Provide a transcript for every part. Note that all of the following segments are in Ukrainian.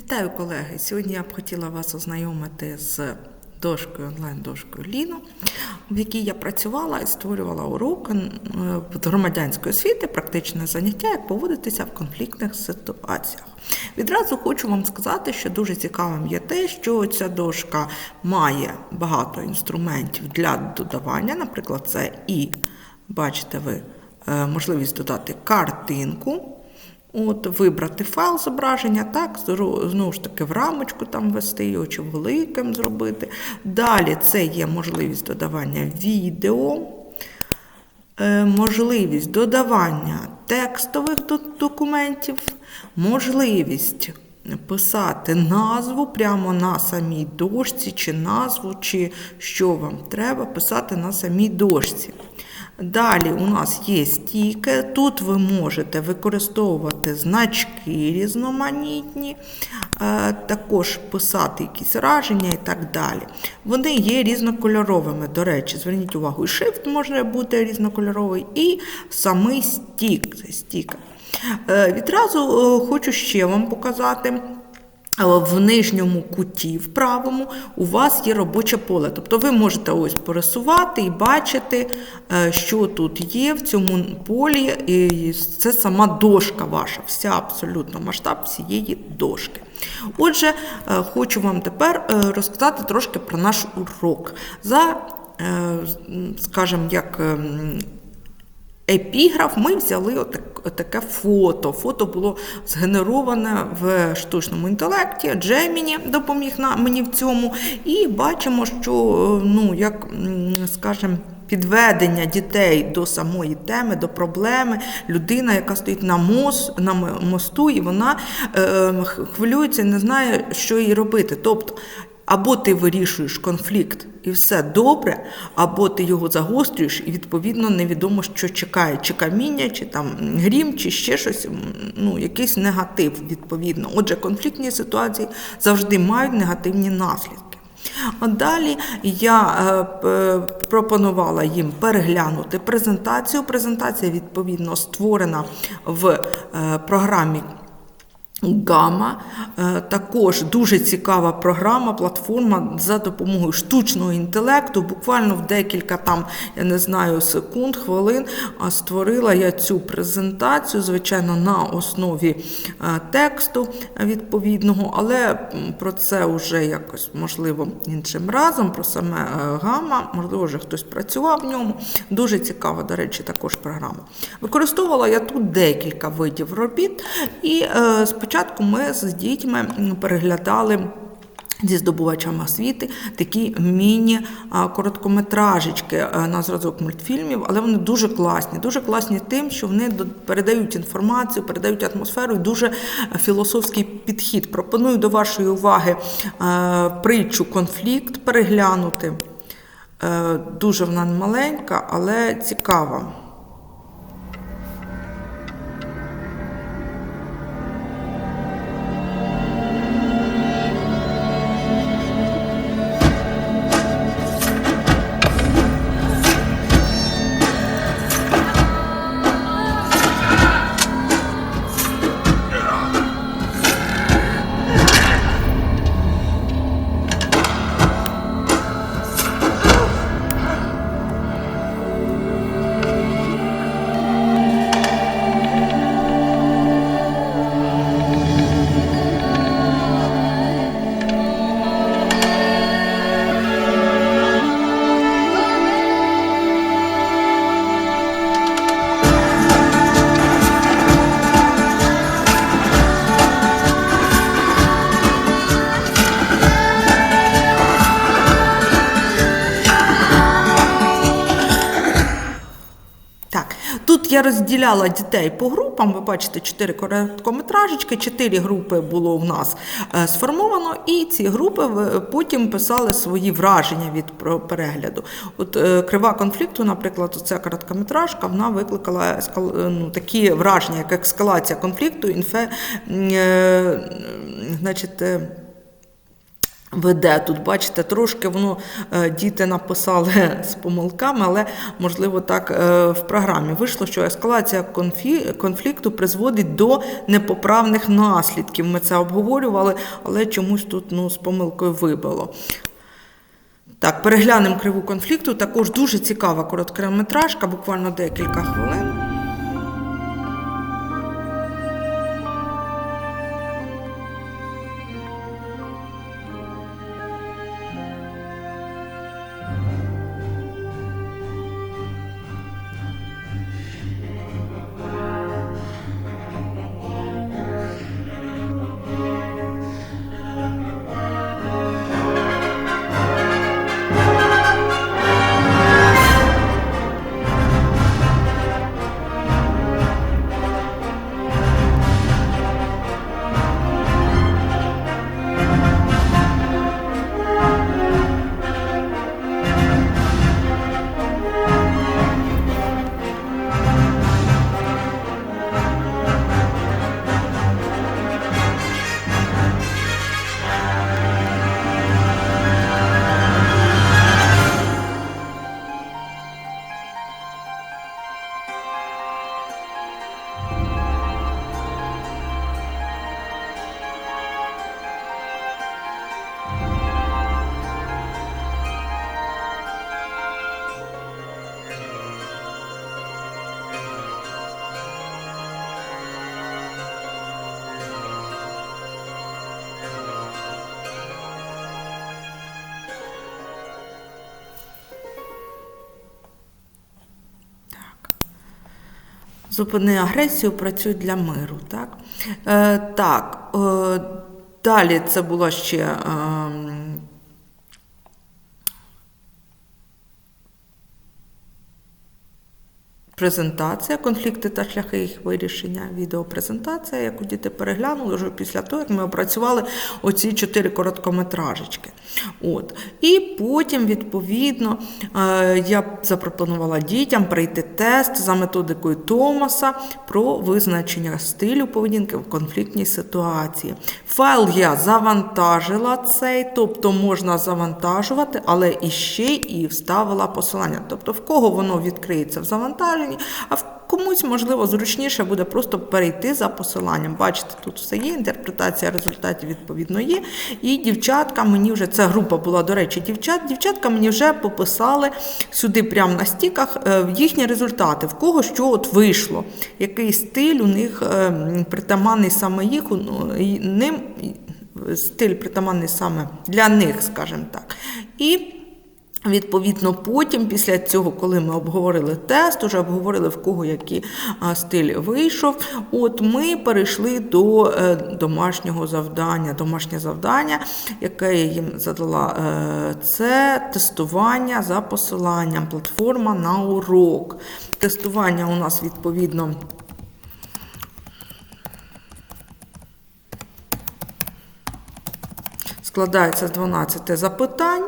Вітаю, колеги! Сьогодні я б хотіла вас ознайомити з дошкою онлайн-дошкою Ліно, в якій я працювала і створювала урок е, громадянської освіти, практичне заняття, як поводитися в конфліктних ситуаціях. Відразу хочу вам сказати, що дуже цікавим є те, що ця дошка має багато інструментів для додавання. Наприклад, це і бачите ви е, можливість додати картинку. От, Вибрати файл зображення, так, знову ж таки в рамочку там ввести його чи великим зробити. Далі це є можливість додавання відео, е, можливість додавання текстових документів, можливість писати назву прямо на самій дошці, чи назву, чи що вам треба писати на самій дошці. Далі у нас є стійки. Тут ви можете використовувати значки різноманітні, е, також писати якісь враження і так далі. Вони є різнокольоровими, до речі, зверніть увагу, і шрифт може бути різнокольоровий, і самий стік. стік. Е, відразу е, хочу ще вам показати. В нижньому куті, в правому, у вас є робоче поле. Тобто ви можете ось пересувати і бачити, е, що тут є в цьому полі. І Це сама дошка ваша, вся абсолютно масштаб всієї дошки. Отже, е, хочу вам тепер е, розказати трошки про наш урок. За, скажімо, як ем, епіграф, ми взяли отак, таке фото. Фото було згенероване в штучному інтелекті, Джеміні допоміг мені в цьому. І бачимо, що, ну, як, скажімо, Підведення дітей до самої теми, до проблеми, людина, яка стоїть на мост, на мосту, і вона е, хвилюється і не знає, що їй робити. Тобто або ти вирішуєш конфлікт і все добре, або ти його загострюєш, і відповідно невідомо, що чекає, чи каміння, чи там грім, чи ще щось, ну, якийсь негатив, відповідно. Отже, конфліктні ситуації завжди мають негативні наслідки. А далі я е, пропонувала їм переглянути презентацію. Презентація, відповідно, створена в е, програмі Гама е, також дуже цікава програма, платформа за допомогою штучного інтелекту. Буквально в декілька там, я не знаю, секунд, хвилин створила я цю презентацію, звичайно, на основі е, тексту відповідного, але про це вже якось можливо іншим разом. Про саме е, гама, можливо, вже хтось працював в ньому. Дуже цікава, до речі, також програма. Використовувала я тут декілька видів робіт і спочатку спочатку ми з дітьми переглядали. Зі здобувачами освіти такі міні-короткометражечки на зразок мультфільмів, але вони дуже класні. Дуже класні тим, що вони передають інформацію, передають атмосферу і дуже філософський підхід. Пропоную до вашої уваги притчу конфлікт переглянути. Е, дуже вона маленька, але цікава. Я розділяла дітей по групам. Ви бачите, чотири короткометражечки, чотири групи було в нас е, сформовано, і ці групи потім писали свої враження від перегляду. От е, крива конфлікту, наприклад, ця короткометражка, вона викликала ну, такі враження, як ескалація конфлікту, інфе, е, значить. Веде тут, бачите, трошки воно е, діти написали з помилками, але можливо так е, в програмі вийшло, що ескалація конфлікту призводить до непоправних наслідків. Ми це обговорювали, але чомусь тут ну, з помилкою вибило. Так, переглянемо криву конфлікту. Також дуже цікава короткометражка, буквально декілька хвилин. Зупини агресію, працюй для миру. Так, е, так е, далі це було ще. Презентація, конфлікти та шляхи їх вирішення. Відеопрезентація, яку діти переглянули вже після того, як ми опрацювали оці чотири короткометражечки. От. І потім, відповідно, е, я запропонувала дітям пройти тест за методикою Томаса про визначення стилю поведінки в конфліктній ситуації. Файл я завантажила цей, тобто можна завантажувати, але іще і вставила посилання. Тобто, в кого воно відкриється в завантаженні, а в комусь, можливо, зручніше буде просто перейти за посиланням. Бачите, тут все є, інтерпретація результатів відповідно є. І дівчатка мені вже ця група була, до речі, дівчат. Дівчатка мені вже пописали сюди прямо на стіках е, їхні результати, в кого що от вийшло, який стиль у них е, притаманний саме їх, ну, ним стиль притаманний саме для них, скажімо так. І Відповідно, потім, після цього, коли ми обговорили тест, уже обговорили в кого який стиль вийшов. От ми перейшли до е, домашнього завдання. Домашнє завдання, яке я їм задала, е, це тестування за посиланням, платформа на урок. Тестування у нас відповідно. Складається з 12 запитань.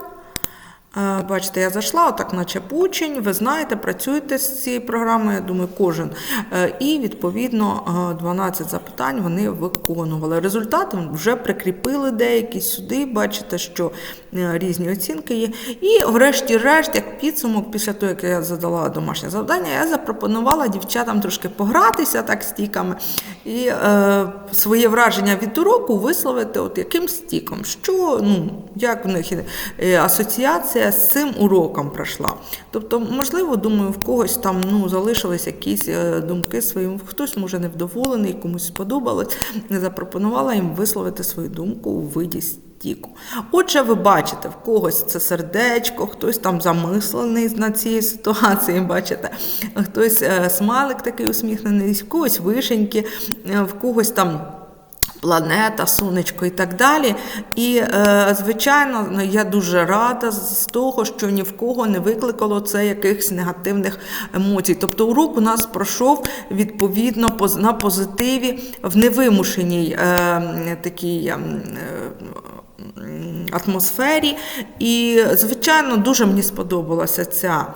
Е, Бачите, я зайшла, отак, наче учень, ви знаєте, працюєте з цією програмою, я думаю, кожен. Е, І, відповідно, е, 12 запитань вони виконували. Результати вже прикріпили деякі сюди, бачите, що е, різні оцінки є. І, врешті-решт, як підсумок, після того, як я задала домашнє завдання, я запропонувала дівчатам трошки погратися так стіками і е, своє враження від уроку висловити от яким стіком, що, ну, як в них е, асоціація з цим уроком пройшла. Тобто, можливо, думаю, в когось там ну, залишились якісь е, думки своїм, хтось може невдоволений, комусь сподобалось. не Запропонувала їм висловити свою думку у виді. Отже, ви бачите, в когось це сердечко, хтось там замислений над цією ситуацією, бачите, хтось е, смайлик такий усміхнений, в когось вишеньки, е, в когось там. Планета, сонечко і так далі. І, е, звичайно, я дуже рада з того, що ні в кого не викликало це якихось негативних емоцій. Тобто урок у нас пройшов відповідно на позитиві в невимушеній такій. е, м, атмосфері. І, звичайно, дуже мені сподобалася ця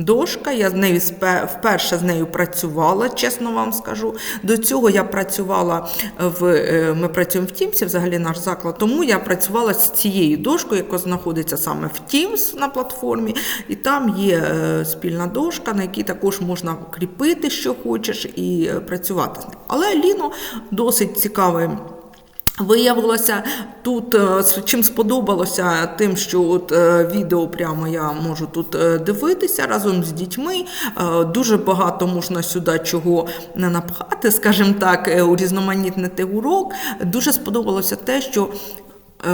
дошка. Я з нею вперше з нею працювала, чесно вам скажу. До цього я працювала в е, ми працюємо в Тімсі, взагалі наш заклад. Тому я працювала з цією дошкою, яка знаходиться саме в Teams на платформі, і там є е, спільна дошка, на якій також можна кріпити, що хочеш, і е, працювати з ним. Але Ліно досить цікавий. Виявилося тут, е, чим сподобалося, тим, що от е, відео прямо я можу тут е, дивитися разом з дітьми. Дуже багато можна сюди чого не напхати, скажімо так, урізноманітнити урок. Дуже сподобалося те, що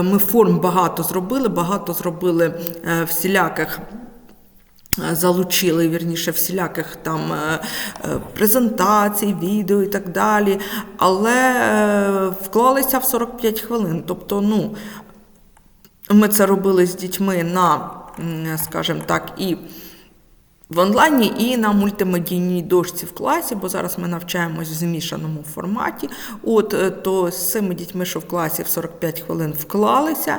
ми форм багато зробили, багато зробили всіляких. Е, Залучили вірніше всіляких там е, е, презентацій, відео і так далі, але вклалися в 45 хвилин. Тобто, ну, ми це робили з дітьми на, скажімо так, і в онлайні, і на мультимедійній дошці в класі, бо зараз ми навчаємось в змішаному форматі. От е, то з цими дітьми, що в класі в 45 хвилин вклалися.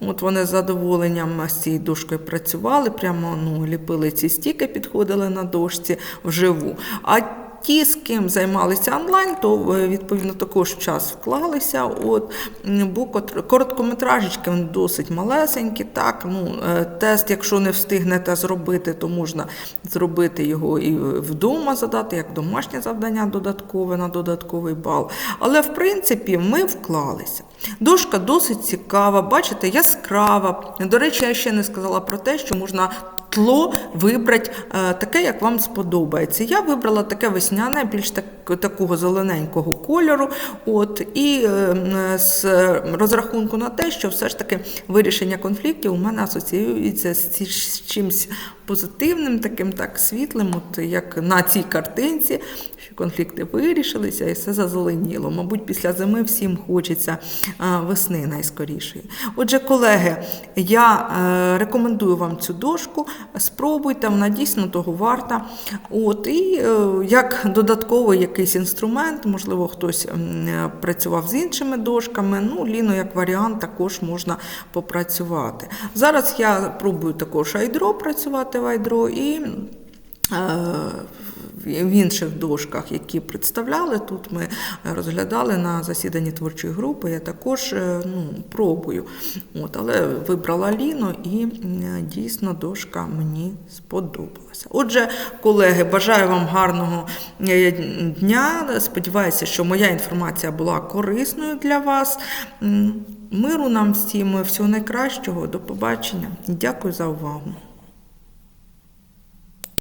От вони з задоволенням з цією дошкою працювали, прямо ну, ліпили ці стіки, підходили на дошці вживу. А Ті, з ким займалися онлайн, то е, відповідно також час вклалися. От бо короткометражечки досить малесенькі. Так, ну е, тест, якщо не встигнете зробити, то можна зробити його і вдома задати, як домашнє завдання додаткове на додатковий бал. Але в принципі ми вклалися. Дошка досить цікава, бачите, яскрава. До речі, я ще не сказала про те, що можна тло вибрати е, таке, як вам сподобається. Я вибрала таке весняне, більш так, такого зелененького кольору. От, і е, з розрахунку на те, що все ж таки вирішення конфліктів у мене асоціюється з, з чимось позитивним, таким так світлим, от як на цій картинці, конфлікти вирішилися і все зазеленіло. Мабуть, після зими всім хочеться весни найскорішої. Отже, колеги, я е, рекомендую вам цю дошку. Спробуйте, вона дійсно того варта. От, і е, як додатковий якийсь інструмент, можливо, хтось е, працював з іншими дошками. Ну, Ліно, як варіант, також можна попрацювати. Зараз я пробую також айдро працювати в айдро і. В інших дошках, які представляли, тут ми розглядали на засіданні творчої групи. Я також е, ну, пробую. От, але вибрала Ліно і дійсно дошка мені сподобалася. Отже, колеги, бажаю вам гарного е, дня. Сподіваюся, що моя інформація була корисною для вас. Миру нам всім, всього найкращого, до побачення. Дякую за увагу.